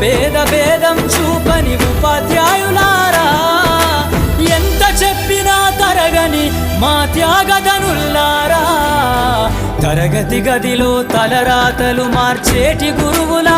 భేద పేద భేదం చూపని ఉపాధ్యాయులారా. ఎంత చెప్పినా తరగని మా త్యాగదనుల్లారా తరగతి గదిలో తలరాతలు మార్చేటి గురువులారా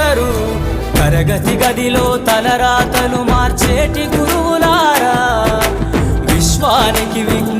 నూరిపోస్తారు తరగతి గదిలో తలరాతలు మార్చేటి గురువులారా. విశ్వానికి విజ్ఞ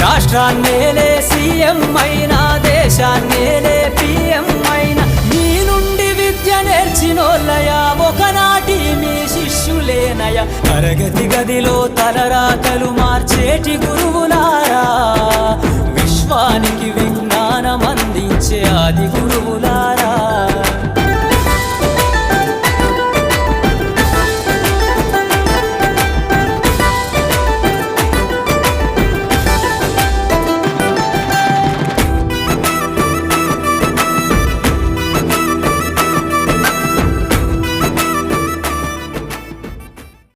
రాష్ట్రాన్నేలే సీఎం అయినా దేశాన్నేలే పిఎం అయినా. మీ నుండి విద్య నేర్చినోళ్ళయా ఒకనాటి మీ శిష్యులేనయ. తరగతి గదిలో తలరాతలు మార్చేటి గురువు